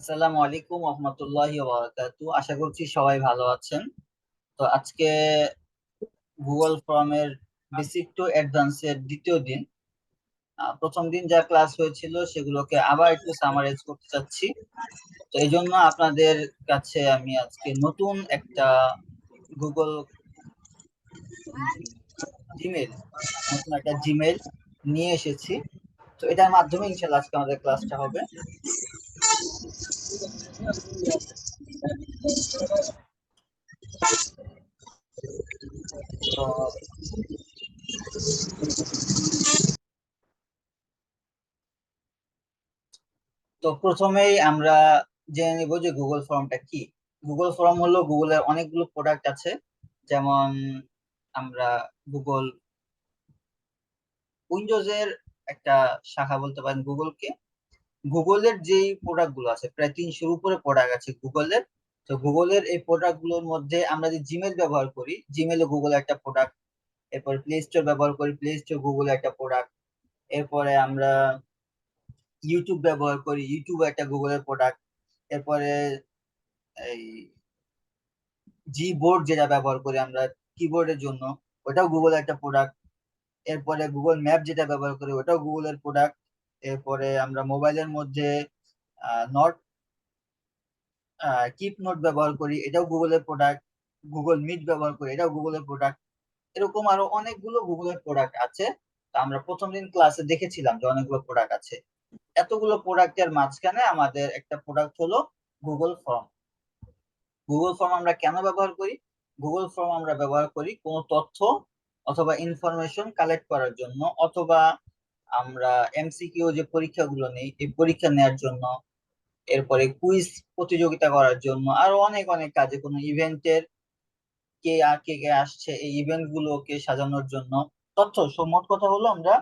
আসসালামু আলাইকুম রহমতুল্লাহি বারাকাতু আশা করছি সবাই ভালো আছেন। তো আজকে গুগল ফর্মের বেসিক টু অ্যাডভান্স এর দ্বিতীয় দিন। প্রথম দিন যা ক্লাস হয়েছিল সেগুলোকে আবার একটু সামারাইজ করতে চাচ্ছি। তো এই জন্য আপনাদের কাছে আমি আজকে নতুন একটা গুগল জিমেল নতুন একটা জিমেল নিয়ে এসেছি। তো এটার মাধ্যমে ইনশাল্লাহ আজকে আমাদের ক্লাসটা হবে। তো প্রথমেই আমরা জেনে নিব যে গুগল ফর্মটা কি? গুগল ফর্ম হলো গুগলের অনেকগুলো প্রোডাক্ট আছে। যেমন আমরা গুগল উইন্ডোজের একটা শাখা বলতে পারেন গুগলকে গুগলের যেই প্রোডাক্টগুলো আছে, প্রায় তিনশোর উপরে প্রোডাক্ট আছে গুগলের তো গুগলের এই প্রোডাক্টগুলোর মধ্যে আমরা যে জিমেল ব্যবহার করি জিমেল গুগল একটা প্রোডাক্ট এরপর প্লে স্টোর ব্যবহার করি প্লে স্টোর গুগল একটা প্রোডাক্ট এরপরে আমরা ইউটিউব ব্যবহার করি ইউটিউব একটা গুগলের প্রোডাক্ট এরপরে এই জি বোর্ড যেটা ব্যবহার করি আমরা কিবোর্ডের জন্য, ওটাও গুগল একটা প্রোডাক্ট এরপরে গুগল ম্যাপ যেটা ব্যবহার করি, ওটাও গুগলের প্রোডাক্ট এরপরে আমরা মোবাইলের মধ্যে নট কিপ নোট ব্যবহার করি, এটাও গুগলের প্রোডাক্ট গুগল মিট ব্যবহার করি, এটাও গুগলের প্রোডাক্ট এরকম আরও অনেকগুলো গুগলের প্রোডাক্ট আছে। তা আমরা প্রথম দিন ক্লাসে দেখেছিলাম যে অনেকগুলো প্রোডাক্ট আছে। এতগুলো প্রোডাক্টের মাঝখানে আমাদের একটা প্রোডাক্ট হলো গুগল ফর্ম গুগল ফর্ম আমরা কেন ব্যবহার করি? গুগল ফর্ম আমরা ব্যবহার করি কোনো তথ্য অথবা ইনফরমেশন কালেক্ট করার জন্য অথবা আমরা এমসিকিউ যে পরীক্ষাগুলো নেই, এই পরীক্ষা নেওয়ার জন্য, এরপরে কুইজ প্রতিযোগিতা করার জন্য, আরও অনেক অনেক কাজে, কোনো ইভেন্টের কে আর কে কে আসছে, এই ইভেন্ট গুলোকে সাজানোর জন্য, তথ্য মোট কথা হলো আমরা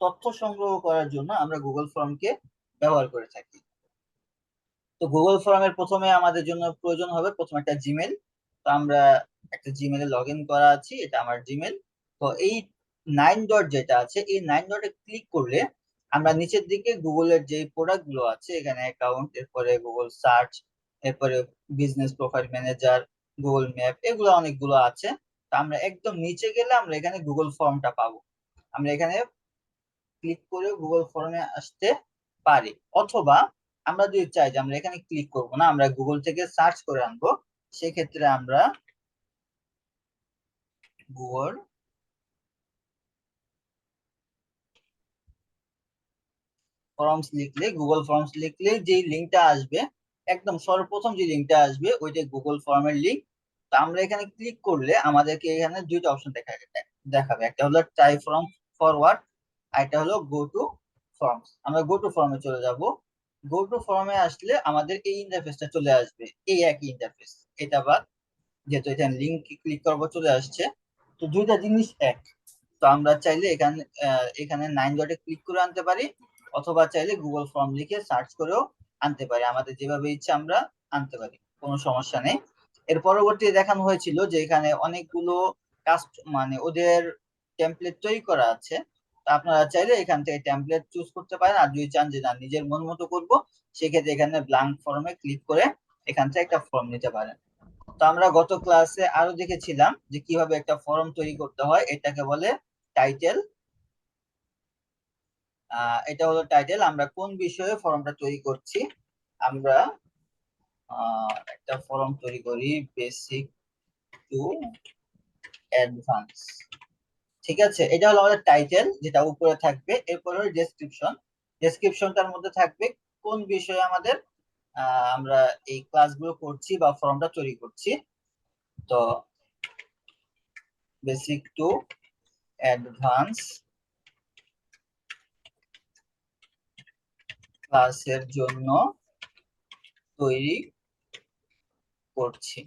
তথ্য সংগ্রহ করার জন্য আমরা গুগল ফর্মকে ব্যবহার করে থাকি। তো গুগল ফর্মের প্রথমে আমাদের জন্য প্রয়োজন হবে প্রথমে একটা জিমেল তো আমরা একটা জিমেলে লগ ইন করা আছি, এটা আমার জিমেল তো এই নাইন ডট যেটা আছে, এই নাইন ডটে ক্লিক করলে আমরা নিচের দিকে গুগলের যে প্রোডাক্টগুলো আছে, এখানে অ্যাকাউন্ট এরপরে গুগল সার্চ এরপরে business profile manager Google map এগুলো অনেকগুলো আছে। তো আমরা একদম নিচে গেলে আমরা এখানে গুগল ফর্মটা পাবো। আমরা এখানে ক্লিক করে গুগল ফর্মে আসতে পারি। অথবা আমরা যদি চাই যে আমরা এখানে ক্লিক করব না, আমরা গুগল থেকে সার্চ করে আনব, সেক্ষেত্রে আমরা গুগল ফর্মস লিখলে গুগল ফর্মস লিখলে যে লিঙ্কটা আসবে, একদম সর্বপ্রথম যে লিঙ্কটা আসবে ওইটা গুগল ফর্মের লিঙ্ক তো আমরা এখানে ক্লিক করলে আমাদেরকে এখানে দুইটা অপশন দেখা দেখাবে, একটা হলো ট্রাই ফর্ম ফরওয়ার্ড আর একটা হলো গো টু ফর্মস আমরা গো টু ফর্মে চলে যাব। গো টু ফর্মে আসলে আমাদের এই ইন্টারফেসটা চলে আসবে, এই একই ইন্টারফেস এটা বাদ যেহেতু এখানে লিঙ্ক ক্লিক করব চলে আসছে। তো দুইটা জিনিস এক। তো আমরা চাইলে এখানে এখানে নাইন ডটে ক্লিক করে আনতে পারি। অথবা চাইলে গুগল ফর্ম লিখে সার্চ করেও আনতে পারি। আমাদের যেভাবে ইচ্ছা আমরা আনতে পারি, কোনো সমস্যা নেই। এর পরবর্তী দেখানো হয়েছিল যে এখানে অনেকগুলো কাস্ট মানে ওদের টেমপ্লেট তৈরি করা আছে। আপনারা চাইলে এখান থেকে টেমপ্লেট চুজ করতে পারেন। আর যদি চান যে না, নিজের মন মতো করব, সেক্ষেত্রে এখানে ব্লাঙ্ক ফর্মে ক্লিক করে এখান থেকে একটা ফর্ম নিতে পারেন। তো আমরা গত ক্লাসে আরও দেখেছিলাম যে কীভাবে একটা ফর্ম তৈরি করতে হয়। এটাকে বলে টাইটেল এটা হলো টাইটেল আমরা কোন বিষয়ে ফর্মটা তৈরি করছি? আমরা একটা ফর্ম তৈরি করি বেসিক টু অ্যাডভান্স ঠিক আছে? এটা হলো আমাদের টাইটেল যেটা উপরে থাকবে। এরপর হলো ডেসক্রিপশন ডেসক্রিপশনটার মধ্যে থাকবে কোন বিষয়ে আমাদের আমরা এই ক্লাসগুলো করছি বা ফর্মটা তৈরি করছি। তো বেসিক টু অ্যাডভান্স ক্লাসের জন্য তৈরি করছি।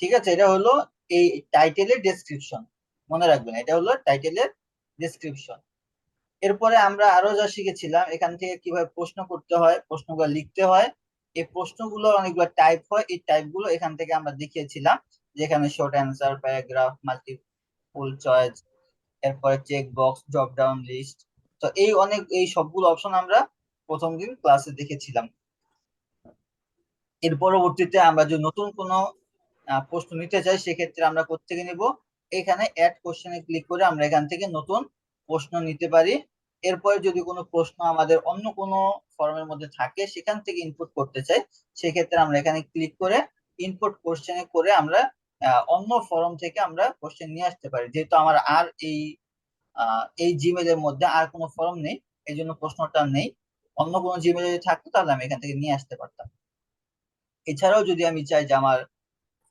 ঠিক আছে, এটা হলো এই টাইটেলের ডেসক্রিপশন মনে রাখবেন, এটা হলো টাইটেলের ডেসক্রিপশন এরপরে আমরা আরও যা শিখেছিলাম, এখান থেকে কীভাবে প্রশ্ন করতে হয়, প্রশ্নগুলো লিখতে হয়। এই প্রশ্নগুলো অনেকগুলো টাইপ হয়, এই টাইপগুলো এখান থেকে আমরা দেখিয়েছিলাম, যেখানে short answer paragraph multiple choice এরপরে check box drop down list তো এই অনেক, এই সবগুলো অপশন আমরা প্রথম দিন ক্লাসে দেখেছিলাম। এর পরবর্তীতে আমরা যদি নতুন কোনো প্রশ্ন নিতে চাই, সেক্ষেত্রে আমরা কোত্থেকে নিব। এখানে অ্যাড কোশ্চেনে ক্লিক করে আমরা এখান থেকে নতুন প্রশ্ন নিতে পারি। এরপরে যদি কোনো প্রশ্ন আমাদের অন্য কোনো ফর্মের মধ্যে থাকে, সেখান থেকে ইনপুট করতে চাই, সেক্ষেত্রে আমরা এখানে ক্লিক করে ইনপুট কোশ্চেনে করে আমরা অন্য ফর্ম থেকে আমরা কোশ্চেন নিয়ে আসতে পারি। যেহেতু আমার আর এই এই জিমেলের মধ্যে আর কোনো ফর্ম নেই এই জন্য প্রশ্নটা নেই। অন্য কোনো জিমে যদি থাকতো, তাহলে আমি এখান থেকে নিয়ে আসতে পারতাম। এছাড়াও যদি আমি চাই যে আমার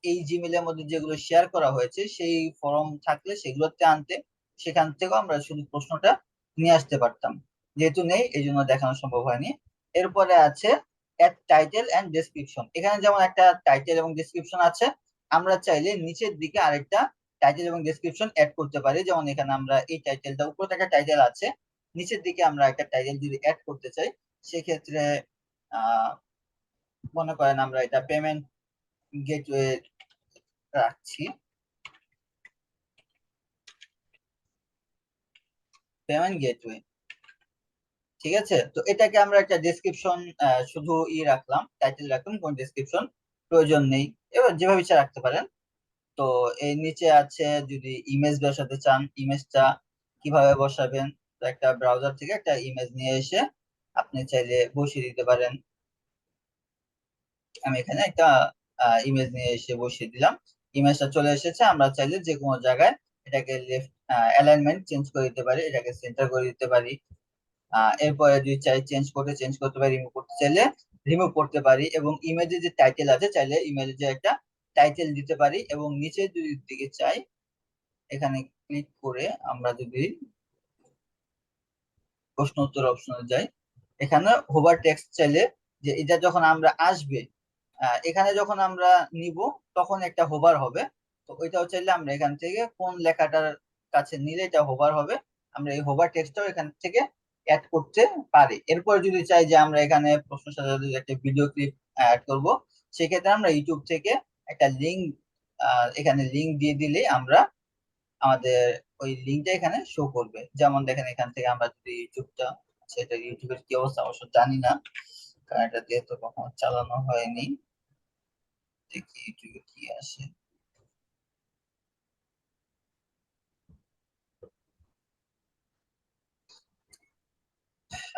এই জিমেলের মধ্যে যেগুলো শেয়ার করা হয়েছে, সেই ফর্ম থাকলে সেগুলোতে আনতে, সেখান থেকেও আমরা শুধু প্রশ্নটা নিয়ে আসতে পারতাম। যেহেতু নেই এই জন্য দেখানো সম্ভব হয়নি। এরপরে আছে অ্যাড টাইটেল অ্যান্ড ডেসক্রিপশন এখানে যেমন একটা টাইটেল এবং ডেসক্রিপশন আছে, আমরা চাইলে নিচের দিকে আরেকটা টাইটেল এবং ডেসক্রিপশন অ্যাড করতে পারি। যেমন এখানে আমরা এই টাইটেলটা উপরে একটা টাইটেল আছে। নিচের দিকে আমরা একটা টাইটেল যদি অ্যাড করতে চাই, সেক্ষেত্রে মনে করেন আমরা এটা পেমেন্ট গেটওয়ে রাখছি। পেমেন্ট গেটওয়ে ঠিক আছে? তো এটাকে আমরা একটা ডেসক্রিপশন শুধু ই রাখলাম টাইটেল রাখলাম, কোন ডেসক্রিপশন প্রয়োজন নেই। এবার যেভাবে ইচ্ছা রাখতে পারেন। তো এর নিচে আছে যদি ইমেজ বসাতে চান ইমেজটা কীভাবে বসাবেন? একটা ব্রাউজার থেকে একটা ইমেজ নিয়ে এসে আপনি চাইলে বসিয়ে দিতে পারেন। আমি এখানে একটা ইমেজ নিয়ে এসে বসিয়ে দিলাম। ইমেজটা চলে এসেছে, আমরা চাইলে যে কোনো জায়গায় এটাকে লেফট অ্যালাইনমেন্ট চেঞ্জ করে দিতে পারি, এটাকে সেন্টার করে দিতে পারি। এরপরে যদি চাই চেঞ্জ করতে চেঞ্জ করতে পারি রিমুভ করতে চাইলে রিমুভ করতে পারি এবং ইমেজে যে টাইটেল আছে, চাইলে ইমেজে যে একটা টাইটেল দিতে পারি এবং নিচে যদি দিকে চাই, এখানে ক্লিক করে আমরা যদি প্রশ্ন উত্তর অপশনে যাই। এখানে হোভার টেক্সট চাইলে যে এটা যখন আমরা আসবে এখানে যখন আমরা নিব, তখন একটা হোভার হবে। তো ওইটাও চাইলে আমরা এখান থেকে কোন লেখাটার কাছে নিলে এটা হোভার হবে, আমরা এই হোভার টেক্সটটাও এখান থেকে অ্যাড করতে পারি। এরপর যদি চাই যে আমরা এখানে প্রশ্ন সাথে একটা ভিডিও ক্লিপ অ্যাড করব, সেক্ষেত্রে আমরা ইউটিউব থেকে একটা লিঙ্ক এখানে লিঙ্ক দিয়ে দিলে আমরা আমাদের ওই লিঙ্কটা এখানে শো করবে। যেমন দেখেন এখান থেকে আমরা যদি ইউটিউবটা সেটা ইউটিউবের কি অবস্থা? অবশ্য জানি না। কারণ এটা দিয়ে তো কখনো চালানো হয়নি। দেখি ইউটিউবে কি আসে।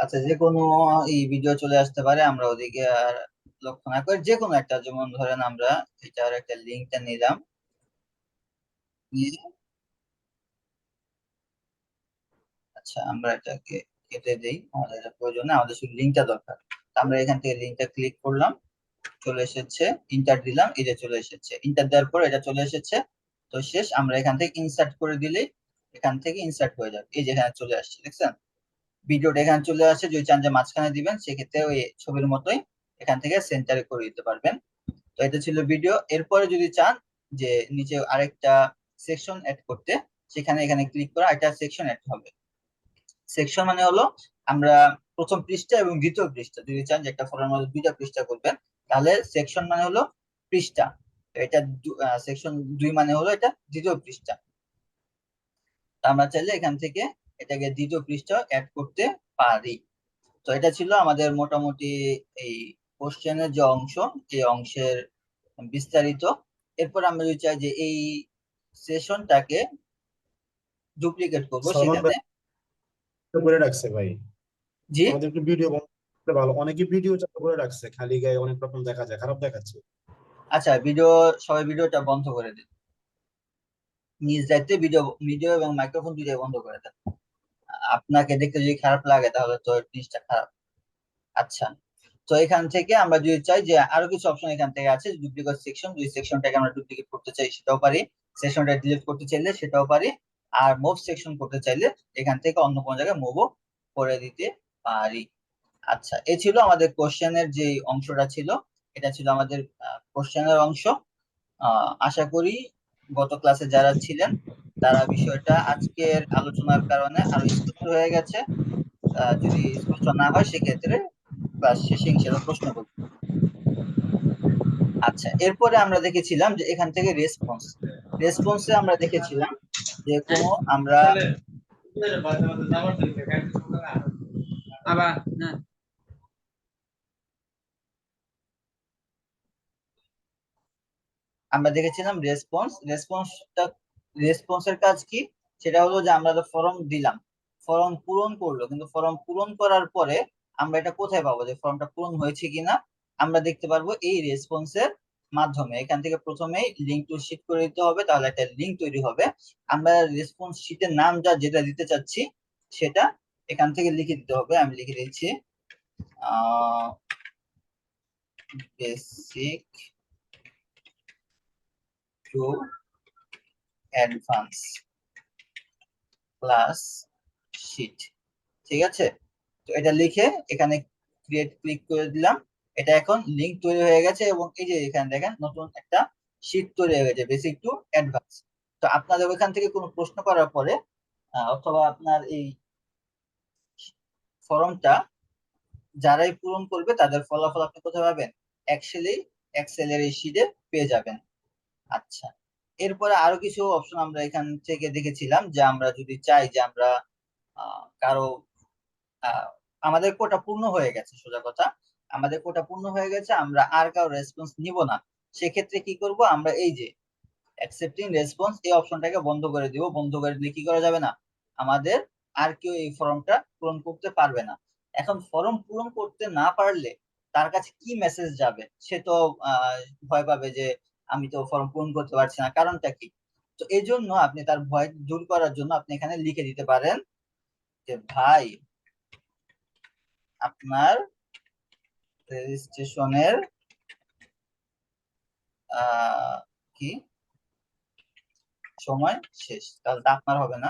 আচ্ছা যে কোনো এই ভিডিও চলে আসতে পারে, আমরা ওদিকে আর লক্ষ্য না করে যে কোনো একটা, যেমন ধরেন আমরা এটার একটা লিঙ্কটা নিলাম। নিয়ে আচ্ছা আমরা এটাকে কেটে দেই। আমাদের এটা প্রয়োজন নেই, আমাদের শুধু লিঙ্কটা দরকার। আমরা এখান থেকে লিঙ্কটা ক্লিক করলাম চলে এসেছে ইন্টার দিলাম এই যে চলে এসেছে। ইন্টার দেওয়ার পর এটা চলে এসেছে। তো শেষ আমরা এখান থেকে ইনসার্ট করে দিলেই এখান থেকে ইনসার্ট হয়ে যাবে। এই যে এখানে চলে আসছে দেখছেন? ভিডিওটা এখানে চলে আসছে যদি চান যে মাঝখানে দিবেন সেক্ষেত্রে ওই ছবির মতোই এখান থেকে সেন্টারে করে দিতে পারবেন। তো এটা ছিল ভিডিও এরপরে যদি চান যে নিচে আরেকটা সেকশন অ্যাড করতে সেখানে এখানে ক্লিক করে একটা সেকশন অ্যাড হবে। সেকশন মানে হলো আমরা প্রথম পৃষ্ঠা এবং দ্বিতীয় পৃষ্ঠা যদি চান যে একটা ফর্মের মধ্যে দুইটা পৃষ্ঠা করবেন তাহলে সেকশন মানে হলো পৃষ্ঠা। এটা সেকশন দুই মানে হলো এটা দ্বিতীয় পৃষ্ঠা। আমরা চাইলে এখান থেকে এটাকে দ্বিতীয় পৃষ্ঠা অ্যাড করতে পারি। তো এটা ছিল আমাদের মোটামুটি এই কোশ্চেনের যে অংশ এই অংশের বিস্তারিত। এরপর আমরা যদি চাই যে এই সেশনটাকে ডুপ্লিকেট করব সেখানে করে রাখছে ভাই। জি? আমাদের একটু ভিডিও ভালো। অনেকে ভিডিও চালু করে রাখছে খালি গায়ে অনেক রকম দেখা যায় খারাপ দেখাচ্ছে। আচ্ছা ভিডিও সবাই ভিডিওটা বন্ধ করে দিন। নিজ দায়িত্বে ভিডিও ভিডিও এবং মাইক্রোফোন দুইটাই বন্ধ করে দেন। আপনাকে দেখতে যদি খারাপ লাগে তাহলে তো জিনিসটা খারাপ। আচ্ছা। তো এখান থেকে আমরা যদি চাই যে আরও কিছু অপশন এখান থেকে আছে ডুপ্লিকেট সেকশন যদি সেকশনটাকে আমরা ডুপ্লিকেট করতে চাই সেটাও পারি। সেকশনটা ডিলিট করতে চাইলে সেটাও পারি। আর মুভ সেকশন করতে চাইলে এখান থেকে অন্য কোনো জায়গায় মুভও করে দিতে পারি। আচ্ছা এ ছিল আমাদের কোশ্চেনের যে অংশটা ছিল, এটা ছিল আমাদের কোশ্চেনের অংশ। আশা করি গত ক্লাসে যারা ছিলেন, তারা বিষয়টা আজকের আলোচনার কারণে আরও স্পষ্ট হয়ে গেছে। যদি স্পষ্ট না হয়, সেক্ষেত্রে ক্লাস শেষে হিসেবে প্রশ্ন করব। আচ্ছা এরপরে আমরা দেখেছিলাম যে এখান থেকে রেসপন্স রেসপন্সে আমরা দেখেছিলাম যে কোনো আমরা আবার না। আমরা দেখেছিলাম রেসপন্স রেসপন্সটা রেসপন্সের কাজ কি? সেটা হলো যে আমরা তো ফর্ম দিলাম। ফর্ম পূরণ করল কিন্তু ফর্ম পূরণ করার পরে আমরা এটা কোথায় পাবো? যে ফর্মটা পূরণ হয়েছে কিনা? আমরা দেখতে পারব এই রেসপন্সের মাধ্যমে। এখান থেকে প্রথমেই লিঙ্ক টু শিট করে দিতে হবে, তাহলে একটা লিঙ্ক তৈরি হবে। আমরা রেসপন্স শিটের নাম যা যেটা দিতে চাচ্ছি, সেটা এখান থেকে লিখে দিতে হবে। আমি লিখে দিচ্ছি basic to advance class sheet ঠিক আছে? তো এটা লিখে এখানে ক্রিয়েট ক্লিক করে দিলাম। এটা এখন লিংক তৈরি হয়ে গেছে এবং এই যে এখানে দেখেন নতুন একটা শিট তৈরি হয়ে গেছে বেসিক টু অ্যাডভান্স তো আপনাদের ওইখান থেকে কোনো প্রশ্ন করার পরে অথবা আপনার এই ফর্মটা যারাই পূরণ করবে তাদের ফলাফল আপনি কোথায় পাবেন? এক্সেলেই এক্সেলের এই শিটে পেয়ে যাবেন। আচ্ছা এরপরে আরও কিছু অপশন আমরা এখান থেকে দেখেছিলাম যে আমরা যদি চাই যে আমরা কারও আমাদের কোটা পূর্ণ হয়ে গেছে, সোজা কথা। আমাদের কোটা পূর্ণ হয়ে গেছে, আমরা আর কারও রেসপন্স নিব না। সেক্ষেত্রে কি করব? আমরা এই যে অ্যাকসেপ্টিং রেসপন্স এই অপশনটাকে বন্ধ করে দিব। বন্ধ করে দিলে কি করা যাবে না? আমাদের আর কেউ এই ফর্মটা পূরণ করতে পারবে না। এখন ফর্ম পূরণ করতে না পারলে তার কাছে কি মেসেজ যাবে? সে তো ভয় পাবে যে আমি তো ফর্ম পূরণ করতে পারছি না। কারণটা কি? তো এই জন্য আপনি তার ভয় দূর করার জন্য আপনি এখানে লিখে দিতে পারেন যে, ভাই, আপনার রেজিস্ট্রেশনের কি? সময় শেষ, তাহলে তা আপনার হবে না।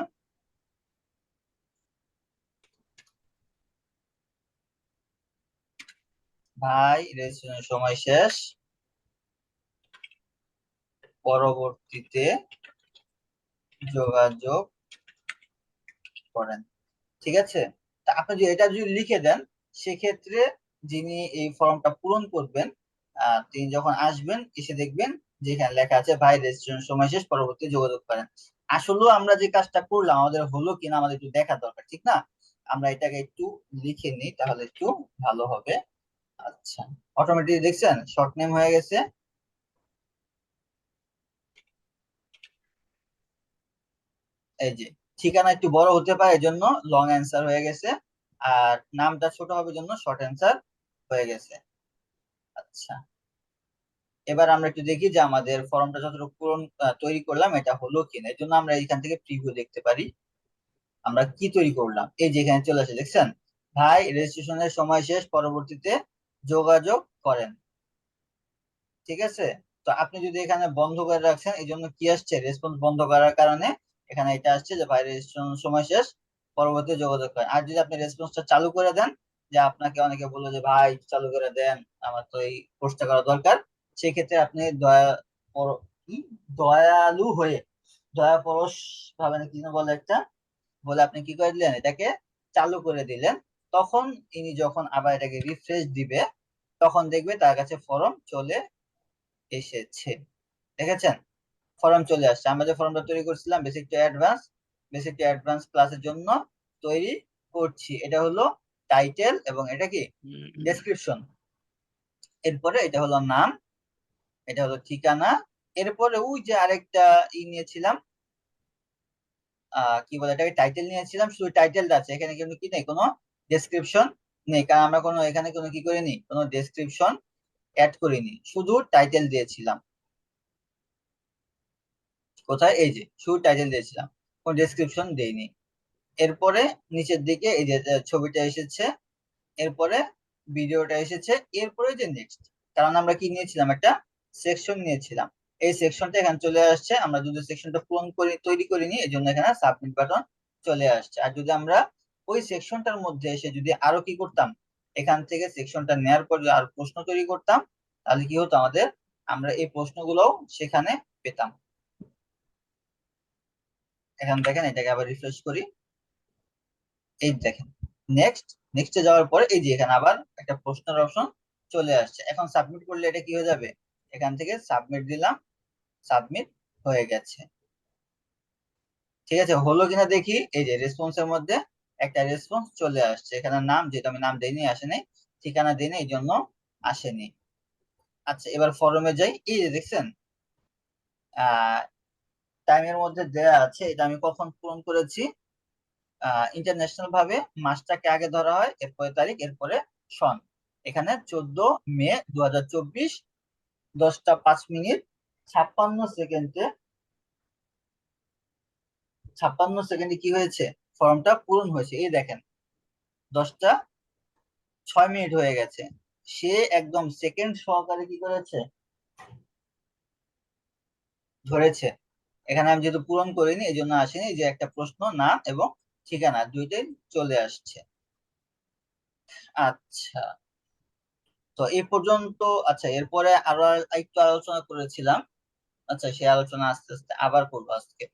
ভাই রেজিস্ট্রেশনের সময় শেষ। পরবর্তীতে যোগাযোগ করেন। ঠিক আছে? তা আপনি যদি, এটা যদি লিখে দেন, সেক্ষেত্রে যিনি এই ফর্মটা পূরণ করবেন তিনি যখন আসবেন, এসে দেখবেন যে এখানে লেখা আছে, ভাই রেজিস্ট্রেশন সময় শেষ, পরবর্তী যোগাযোগ করেন। আসলেও আমরা যে কাজটা করলাম, আমাদের হলো কিনা আমাদের একটু দেখা দরকার, ঠিক না? আমরা এটাকে একটু লিখে নিই, তাহলে একটু ভালো হবে। আচ্ছা অটোমেটিক দেখছেন? শর্ট নেম হয়ে গেছে। এই যে, ঠিকানা একটু বড় হতে পারে, এজন্য লং অ্যান্সার হয়ে গেছে। আর নামটা ছোট হবে জন্য শর্ট অ্যান্সার হয়ে গেছে। আচ্ছা। এবার আমরা একটু দেখি যে আমাদের ফর্মটা যতটুকু পূরণ তৈরি করলাম এটা হলো কিনা। এর জন্য আমরা এখান থেকে প্রিভিউ দেখতে পারি। আমরা কি তৈরি করলাম? এই যে এখানে চলে আসে, দেখছেন? ভাই রেজিস্ট্রেশনের সময় শেষ, পরবর্তীতে যোগাযোগ করেন। ঠিক আছে? তো আপনি যদি এখানে বন্ধ করে রাখছেন, এই জন্য কি আসছে? রেসপন্স বন্ধ করার কারণে এখানে এটা আসছে যে ভাই রেজিস্ট্রেশন সময় শেষ পরবর্তী যোগাযোগ করেন। আর যদি আপনি রেসপন্সটা চালু করে দেন যে আপনাকে অনেকে বলল যে, ভাই চালু করে দেন, আমার তো এই কোর্সটা করা দরকার। সেক্ষেত্রে আপনি দয়া দয়ালু হয়ে দয়া পরশ ভাবে না বলে একটা, বলে আপনি কি করে দিলেন? এটাকে চালু করে দিলেন। তখন ইনি যখন আবার এটাকে রিফ্রেশ দিবে, তখন দেখবে তার কাছে ফর্ম চলে এসেছে। দেখেছেন? ফর্ম চলে আসছে। আমরা যে ফর্মটা তৈরি করছিলাম basic to advance basic to advance ক্লাসের জন্য তৈরি করছি। এটা হলো টাইটেল এবং এটা কি? ডেসক্রিপশন এরপরে এটা হলো নাম এটা হলো ঠিকানা এরপরে ওই যে আরেকটা ই নিয়েছিলাম কি বলে এটাকে টাইটেল নিয়েছিলাম শুধু টাইটেলটা আছে এখানে কিন্তু কি নেই? কোনো ডেসক্রিপশন নেই কারণ আমরা কোনো এখানে কোনো কি করিনি কোনো ডেসক্রিপশন অ্যাড করিনি শুধু টাইটেল দিয়েছিলাম। কোথায়? এই যে শুধু টাইটেল দিয়েছিলাম কোনো ডেসক্রিপশন দেইনি। এরপরে নিচের দিকে এই যে ছবিটা এসেছে, এরপরে ভিডিওটা এসেছে, এরপরে যে নেক্সট কারণ আমরা কি নিয়েছিলাম? একটা সেকশন নিয়েছিলাম। এই সেকশনটা এখানে চলে আসছে, আমরা যদি সেকশনটা পূরণ করে, তৈরি করিনি, এই জন্য এখানে সাবমিট বাটন চলে আসছে। আর যদি আমরা ওই সেকশনটার মধ্যে এসে যদি আরও কি করতাম, এখান থেকে সেকশনটা নেয়ার পর আর প্রশ্ন তৈরি করতাম, তাহলে কি হতো আমাদের? আমরা এই প্রশ্নগুলোও সেখানে পেতাম। এখান দেখেন এটাকে আবার রিফ্রেশ করি। এই দেখেন নেক্সট নেক্সটে যাওয়ার পরে এই যে এখানে আবার একটা প্রশ্নের অপশন চলে আসছে। এখন সাবমিট করলে এটা কি হয়ে যাবে? এখান থেকে সাবমিট দিলাম সাবমিট হয়ে গেছে। ঠিক আছে, হলো কিনা দেখি, এই যে রেসপন্সের মধ্যে একটা রেসপন্স চলে আসছে। এখানে নাম যেটা আমি নাম দেইনি আসেনি ঠিকানা দিইনি, এই জন্য আসেনি। আচ্ছা এবার ফরমে যাই। এই যে দেখছেন টাইমের মধ্যে দেয়া আছে, এটা আমি কখন পূরণ করেছি? ইন্টারন্যাশনাল ভাবে মাসটাকে আগে ধরা হয় এরপরে তারিখ এরপরে সন। এখানে চোদ্দ মে দু হাজার চব্বিশ, দশটা পাঁচ মিনিট, ছাপ্পান্ন সেকেন্ডে ছাপ্পান্ন সেকেন্ডে কি হয়েছে? ফর্মটা পূরণ হয়েছে। এই দেখেন, দশটা ছয় মিনিট হয়ে গেছে। সে একদম সেকেন্ড সহকারে কি করেছে? ধরেছে। এখানে আমি যেহেতু পূরণ করিনি এই জন্য আসেনি যে একটা প্রশ্ন না এবং ঠিকানা দুইটাই চলে আসছে। আচ্ছা। তো এই পর্যন্ত আচ্ছা এরপরে আরও একটু আলোচনা করেছিলাম। আচ্ছা সে আলোচনা আস্তে আস্তে আবার করব আজকে।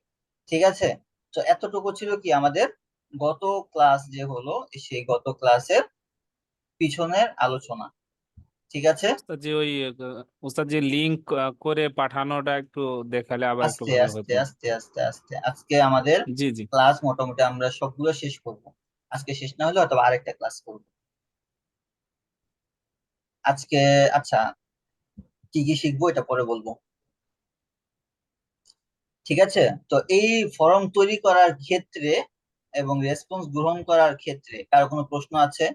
ঠিক আছে? তো এতটুকু ছিল কি আমাদের গত ক্লাস যে হলো, সেই গত ক্লাসের পিছনের আলোচনা। ঠিক আছে? যে ওই ওস্তাদ যে লিঙ্ক করে পাঠানোটা একটু দেখালে আবার একটু আস্তে আস্তে আস্তে আস্তে আস্তে আজকে আমাদের জি জি। ক্লাস মোটামুটি আমরা সবগুলো শেষ করব। আজকে শেষ না হলে অথবা আরেকটা ক্লাস করব। আজকে আচ্ছা কি কি শিখব এটা পরে বলব। ঠিক আছে? তো এই ফর্ম তৈরি করার ক্ষেত্রে এবং রেসপন্স গ্রহণ করার ক্ষেত্রে কারও কোনো প্রশ্ন আছে?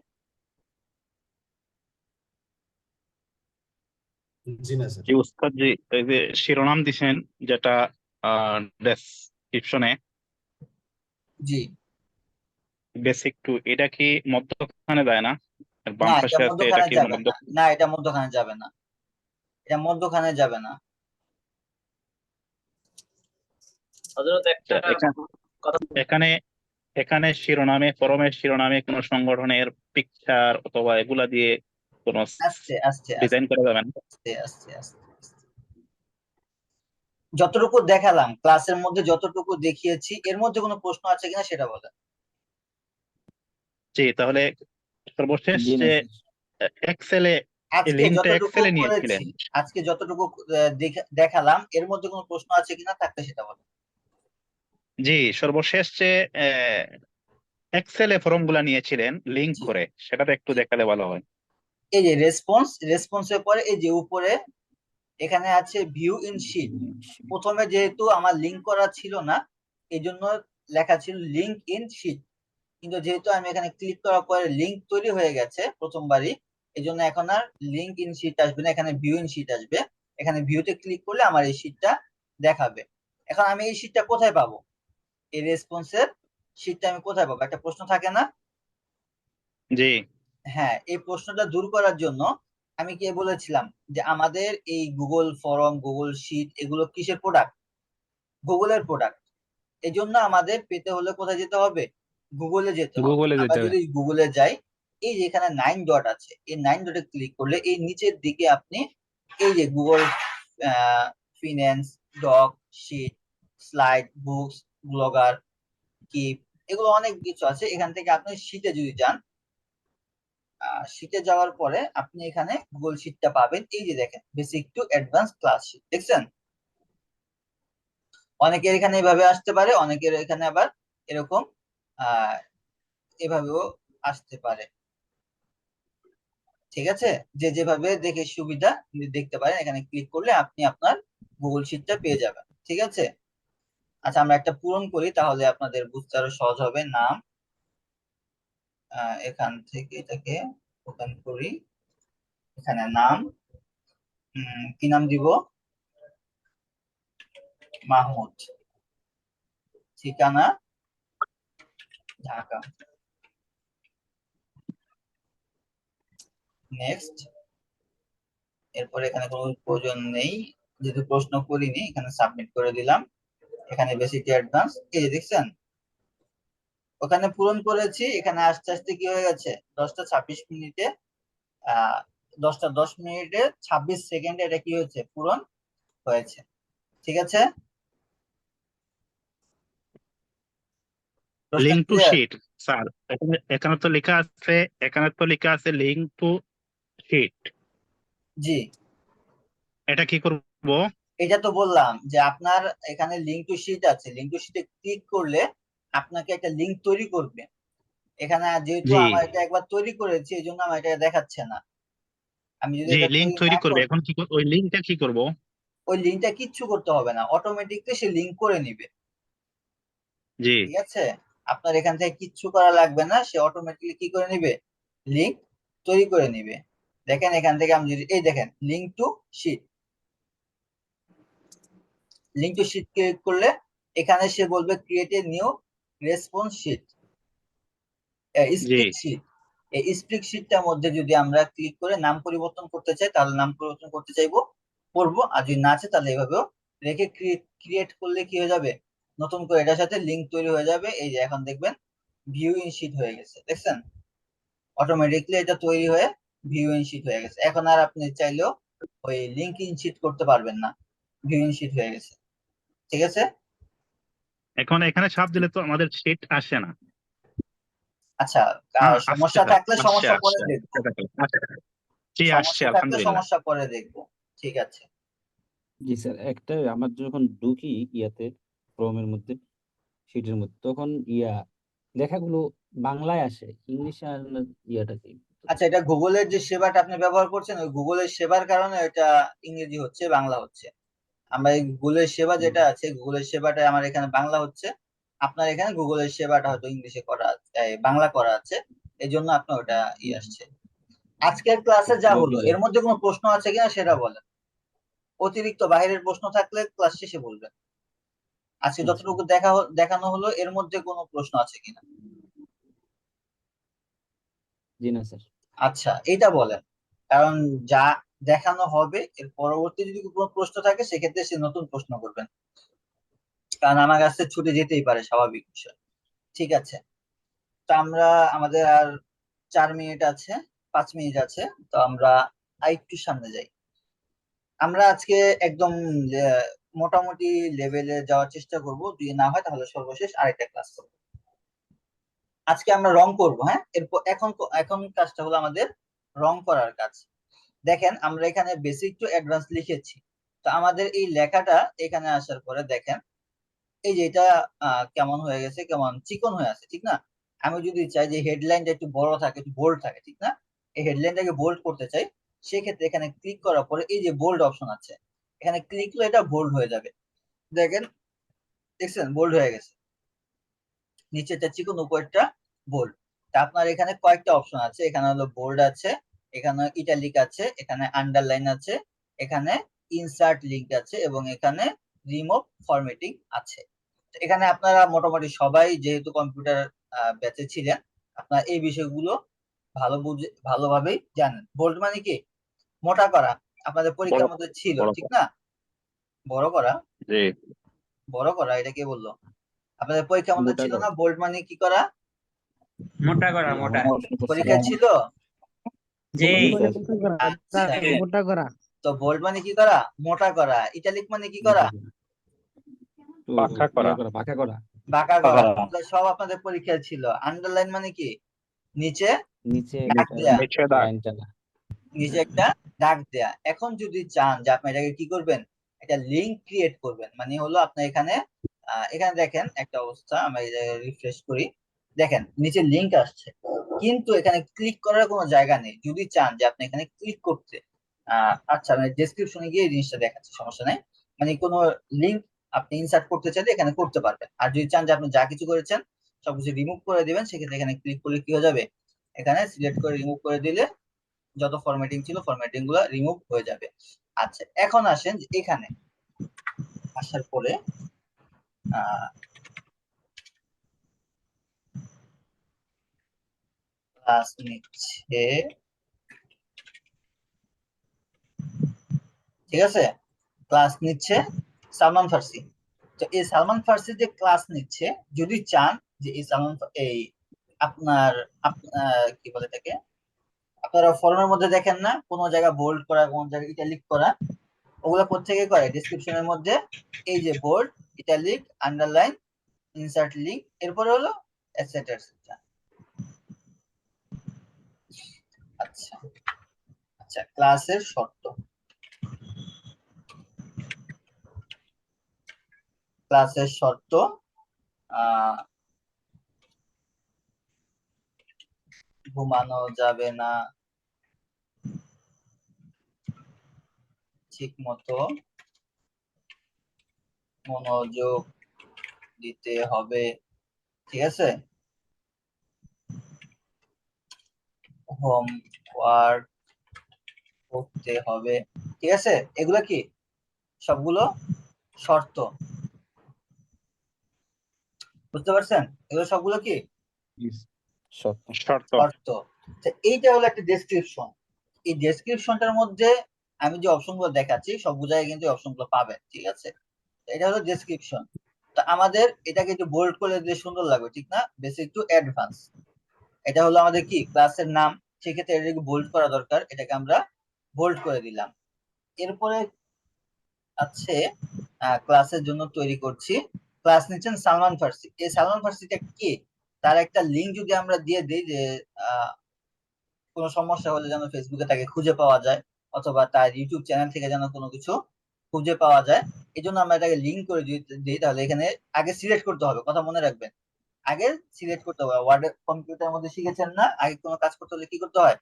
জি না স্যার জি উস্তাদ জি এই যে শিরোনাম দিছেন যেটা ডেসক্রিপশনে জি। বেসিক টু এটা কি মধ্যখানে দেয় না? বাম পাশে আছে এটা কি না। না এটা মধ্যখানে যাবে না। এটা মধ্যখানে যাবে না। হযরত একটা আচ্ছা, এখানে এখানে এখানে শিরোনামে ফরমের শিরোনামে কোনো সংগঠনের পিকচার অথবা এগুলা দিয়ে কোনো ডিজাইন করা যাবে না আস্তে আস্তে আস্তে। যতটুকু দেখালাম ক্লাসের মধ্যে যতটুকু দেখিয়েছি এর মধ্যে কোনো প্রশ্ন আছে কিনা সেটা বলেন। জি তাহলে সর্বশেষ যে এক্সেলে আজকে যতটুকু দেখালাম এর মধ্যে কোনো প্রশ্ন আছে কিনা থাকলে সেটা বলেন। জি সর্বশেষ যে এক্সেলে ফর্মগুলা নিয়েছিলেন লিঙ্ক। করে সেটাতে একটু দেখালে ভালো হয়। এই যে রেসপন্স রেসপন্সের পরে এই যে উপরে, এখানে আছে ভিউ ইন শিট প্রথমে যেহেতু আমার লিংক করা ছিল না এই জন্য লেখা ছিল লিংক ইন শিট কিন্তু যেহেতু আমি এখানে ক্লিক করার পরে লিংক তৈরি হয়ে গেছে প্রথমবারই এই জন্য এখন আর লিংক ইন শিট আসবে না, এখানে ভিউ ইন শিট আসবে। এখানে ভিউতে ক্লিক করলে আমার এই শিটটা দেখাবে। এখন আমি এই শিটটা কোথায় পাবো? এই রেসপন্সের শিটটা আমি কোথায় পাবো? একটা প্রশ্ন থাকে না? জি। হ্যাঁ এই প্রশ্নটা দূর করার জন্য আমি কি বলেছিলাম যে আমাদের এই গুগল ফরম গুগল শিট এগুলো কিসের প্রোডাক্ট গুগলের প্রোডাক্ট এই জন্য আমাদের পেতে হলে কোথায় যেতে হবে? গুগলে যেতে হবে। গুগলে যেতে যদি গুগলে যাই এই যে এখানে নাইন ডট আছে এই নাইন ডটে ক্লিক করলে এই নিচের দিকে আপনি এই যে Google finance doc sheet slide books blogger keep এগুলো অনেক কিছু আছে। এখান থেকে আপনি শিটে যদি যান শিটে যাওয়ার পরে আপনি এখানে গুগল শিটটা পাবেন। এই যে দেখেন basic to advance class sheet দেখছেন? অনেকের এখানে এভাবে আসতে পারে, অনেকের এখানে আবার এরকম এভাবেও আসতে পারে। ঠিক আছে? যে যেভাবে দেখে সুবিধা দেখতে পারেন, এখানে ক্লিক করলে আপনি আপনার গুগল শিটটা পেয়ে যাবেন। ঠিক আছে? আচ্ছা আমরা একটা পূরণ করি, তাহলে আপনাদের বুঝতে আরও সহজ হবে। নাম এখান থেকে এটাকে ওপেন করি। এখানে নাম কি নাম দিব? মাহমুদ। ঠিকানা? ঢাকা। নেক্সট এরপরে এখানে কোনো প্রয়োজন নেই। যেহেতু প্রশ্ন করিনি, এখানে সাবমিট করে দিলাম। এখানে বেসিক অ্যাডভান্স এই দেখছেন? ওখানে পূরণ করেছি এখানে আস্তে আস্তে কি হয়ে গেছে? দশটা ছাব্বিশ মিনিটে আহ দশটা দশ মিনিটে ছাব্বিশ সেকেন্ডে এটা কি হয়েছে? পূরণ হয়েছে। ঠিক আছে? Link to? শিট স্যার এখানে তো লেখা আছে এখানে তো লেখা আছে লিঙ্ক টু শিট জি। এটা কি করব? এটা তো বললাম যে আপনার এখানে লিঙ্ক টু শিট আছে। লিঙ্ক টু শিটে ক্লিক করলে আপনাকে একটা লিঙ্ক তৈরি করবে। এখানে যেহেতু আমার এটা একবার তৈরি করেছি এই জন্য আমার এটা দেখাচ্ছে না। আমি যদি জি লিঙ্ক তৈরি করবে। এখন কি ওই লিঙ্কটা কি করব? ওই লিঙ্কটা কিচ্ছু করতে হবে না। অটোমেটিকলি সে লিঙ্ক করে নিবে। জি। ঠিক আছে? আপনার এখান থেকে কিচ্ছু করা লাগবে না। সে অটোমেটিকলি কি করে নিবে? লিঙ্ক তৈরি করে নিবে। দেখেন এখান থেকে আমি যদি এই দেখেন link to sheet link to sheet click করলে এখানে সে বলবে create a new response sheet. Sheet. এই স্প্রিক শিটটার মধ্যে যদি আমরা ক্লিক করে নাম পরিবর্তন করতে চাই তাহলে নাম পরিবর্তন করতে চাইব করব আর যদি না আছে তাহলে এভাবেও রেখে ক্রিয়েট করলে কি হয়ে যাবে? নতুন করে এটার সাথে লিঙ্ক তৈরি হয়ে যাবে। এই যে এখন দেখবেন ভিউ ইন শিট হয়ে গেছে দেখছেন? অটোমেটিকলি এটা তৈরি হয়ে ভিউ ইন শিট হয়ে গেছে। এখন আর আপনি চাইলেও ওই লিঙ্ক ইন শিট করতে পারবেন না। ভিউ ইন শিট হয়ে গেছে। ঠিক আছে? এখন এখানে ছাপ দিলে তো আমাদের শিট আসে না। আচ্ছা হ্যাঁ, সমস্যা থাকলে সমস্যা পরে। দেখব। জি আসছে আলহামদুলিল্লাহ। সমস্যা পরে দেখব। ঠিক আছে। জি স্যার একটা আমার যখন ঢুকি ইয়াতে ক্রোমের মধ্যে শিটের মধ্যে তখন ইয়া লেখাগুলো বাংলায় আসে ইংলিশে আর ইয়াটা কি আচ্ছা এটা গুগলের যে সেবাটা আপনি ব্যবহার করছেন ওই গুগলের সেবার কারণে এটা ইংরেজি হচ্ছে বাংলা হচ্ছে? আমরা এই গুগলের সেবা যেটা আছে গুগলের সেবাটা আমার এখানে বাংলা হচ্ছে। আপনার এখানে গুগলের সেবাটা হয়তো ইংলিশে করা আছে বাংলা করা আছে। এই জন্য আপনার ওটা ই আসছে। আজকের ক্লাসে যা হলো এর মধ্যে কোনো প্রশ্ন আছে কিনা সেটা বলেন। অতিরিক্ত বাইরের প্রশ্ন থাকলে ক্লাস শেষে বলবেন। আজকে আচ্ছা। যতটুকু দেখা দেখানো হলো এর মধ্যে কোনো প্রশ্ন আছে কিনা? জি না স্যার। আচ্ছা এটা বলেন। কারণ যা দেখানো হবে। এর পরবর্তী যদি কোনো প্রশ্ন থাকে, সেক্ষেত্রে সে নতুন প্রশ্ন করবেন। কারণ আমার কাছে ছুটে যেতেই পারে, স্বাভাবিক বিষয়। ঠিক আছে। তো আমরা, আমাদের আর চার মিনিট আছে, পাঁচ মিনিট আছে। তো আমরা আরেকটু সামনে যাই। আমরা আজকে একদম মোটামুটি লেভেলে যাওয়ার চেষ্টা করব। যদি না হয়, তাহলে সর্বশেষ আরেকটা ক্লাস করব। আজকে আমরা রং করব হ্যাঁ? এরপর এখন এখন কাজটা হলো আমাদের রং করার কাজ। দেখেন, আমরা এখানে বেসিক টু অ্যাডভান্স লিখেছি। তো আমাদের এই লেখাটা এখানে আসার পরে দেখেন, এই যে এটা কেমন হয়ে গেছে, কেমন চিকন হয়ে আছে, ঠিক না? আমি যদি চাই যে হেডলাইনটা একটু বড় থাকে, একটু বোল্ড থাকে, ঠিক না? এই হেডলাইনটাকে বোল্ড করতে চাই, সেক্ষেত্রে এখানে ক্লিক করার পরে এই যে বোল্ড অপশন আছে, এখানে ক্লিক করলে এটা বোল্ড হয়ে যাবে। দেখেন, দেখছেন? বোল্ড হয়ে গেছে। নিচেরটা চিকন, উপরেরটা বোল্ড তা আপনার এখানে কয়েকটা অপশন আছে। এখানে হলো বোল্ড আছে এখানে ইটালিক আছে এখানে আন্ডারলাইন আছে এখানে ইনসার্ট লিংক আছে এবং এখানে রিমুভ ফরম্যাটিং আছে। তো এখানে আপনারা মোটামুটি সবাই যেহেতু কম্পিউটার ব্যাচে ছিলেন আপনারা এই বিষয়গুলো ভালো বুঝে ভালোভাবেই জানেন। বোল্ড মানে কি? মোটা করা। আপনাদের পরীক্ষার মধ্যে ছিল ঠিক না? বড় করা? জি। বড় করা এটা কে বলল? আপনাদের পরীক্ষার মধ্যে ছিল না? বোল্ড মানে কি করা? মোটা করা মোটা। পরীক্ষা ছিল? জি। আচ্ছা। মোটা করা তো বোল্ড মানে কি করা? মোটা করা। ইটালিক মানে কি করা। বাঁকা করা। বাঁকা করা। সব আপনাদের পরীক্ষায় ছিল। আন্ডারলাইন মানে কি? নিচে? নিচে নিচে দাগ। লাইনটা না নিচে একটা দাগ দেয়া। এখন যদি চান যে আপনি এটাকে কি করবেন? একটা লিংক ক্রিয়েট করবেন। মানে হলো আপনি এখানে আহ, এখানে দেখেন একটা অবস্থা। আমরা রিফ্রেশ করি। দেখেন, নিচে লিংক আসছে, কিন্তু এখানে ক্লিক করার কোনো জায়গা নেই। যদি চান যে আপনি এখানে ক্লিক করতে আচ্ছা মানে ডেসক্রিপশনে গিয়ে জিনিসটা দেখাচ্ছে, সমস্যা নাই। মানে কোনো লিংক আপনি ইনসার্ট করতে চাইলে এখানে করতে পারবেন। আর যদি চান যে আপনি যা কিছু করেছেন, সবকিছু রিমুভ করে দিবেন, সেক্ষেত্রে এখানে ক্লিক করলে কি হয়ে যাবে? এখানে সিলেক্ট করে রিমুভ করে দিলে যত ফরম্যাটিং ছিল ফরম্যাটিংগুলো রিমুভ হয়ে যাবে। আচ্ছা এখন আসেন এখানে। আসার পরে ক্লাস নিচ্ছে। ঠিক আছে? ক্লাস নিচ্ছে সালমান ফার্সি। তো এই সালমান ফার্সি যে ক্লাস নিচ্ছে, যদি চান যে এই সালমান এই আপনার কি বলে এটাকে? আপনারা ফর্মের মধ্যে দেখেন না, কোনো জায়গা বোল্ড করা, কোন জায়গায় ইটালিক করা। ওগুলো কোথেকে করে? ডেসক্রিপশনের মধ্যে এই যে bold italic underline insert link এরপরে হলো এটসেট্রা এটসেট্রা আচ্ছা। আচ্ছা ক্লাসের শর্ত। ক্লাসের শর্ত ঘুমানো যাবে না। ঠিক মতো মনোযোগ দিতে হবে। ঠিক আছে? হোমওয়ার্ক করতে হবে। ঠিক আছে? এগুলো কি? সবগুলো শর্ত। বুঝতে পারছেন? এগুলো সবগুলো কি? শর্ত। শর্ত। এইটা হলো একটা ডেসক্রিপশন এই ডেসক্রিপশনটার মধ্যে আমি যে অপশনগুলো দেখাচ্ছি সবগুলো জায়গায় কিন্তু অপশনগুলো পাবেন ঠিক আছে? এটা হলো ডেসক্রিপশন তো আমাদের এটাকে একটু বোল্ড করে দিলে সুন্দর লাগবে ঠিক না? বেসিক টু অ্যাডভান্স এটা হলো আমাদের কি? ক্লাসের নাম। সেক্ষেত্রে এটাকে বোল্ড করা দরকার। এটাকে আমরা বোল্ড করে দিলাম। এরপরে আছে ক্লাসের জন্য তৈরি করছি। ক্লাস নিচ্ছেন সালমান ফার্সি। এই সালমান ফার্সিটা কি? তার একটা লিঙ্ক যদি আমরা দিয়ে দিই যে কোনো সমস্যা হলে যেন ফেসবুকে তাকে খুঁজে পাওয়া যায়, অথবা তার ইউটিউব চ্যানেল থেকে যেন কোনো কিছু খুঁজে পাওয়া যায় এই জন্য আমরা এটাকে লিঙ্ক করে দিই, তাহলে এখানে আগে সিলেক্ট করতে হবে। কথা মনে রাখবেন। আগে সিলেক্ট করতে হবে। ওয়ার্ড কম্পিউটারের মধ্যে শিখেছেন না আগে কোনো কাজ করতে হলে কি করতে হয়?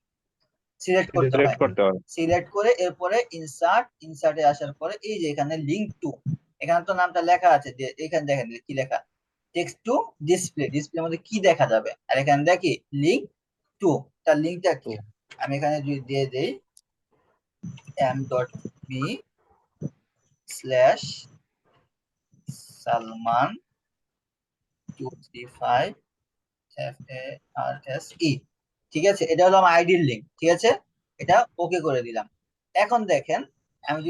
সিলেক্ট করতে হয়। সিলেক্ট করে এরপরে ইনসার্ট ইনসার্টে আসার পরে এই যে এখানে লিংক টু এখানে তো নামটা লেখা আছে যে এখানে দেখেন কি লেখা? টেক্সট টু ডিসপ্লে ডিসপ্লের মধ্যে কি দেখা যাবে? আর এখানে দেখি লিংক টু তার লিংকটা কি? আমি এখানে যদি দিয়ে দেই M dot B slash Salman two three five F A R S E ঠিক আছে? এটা হলো আমার আইডির লিঙ্ক ঠিক আছে? এটা ওকে করে দিলাম। এখন দেখেন, আমি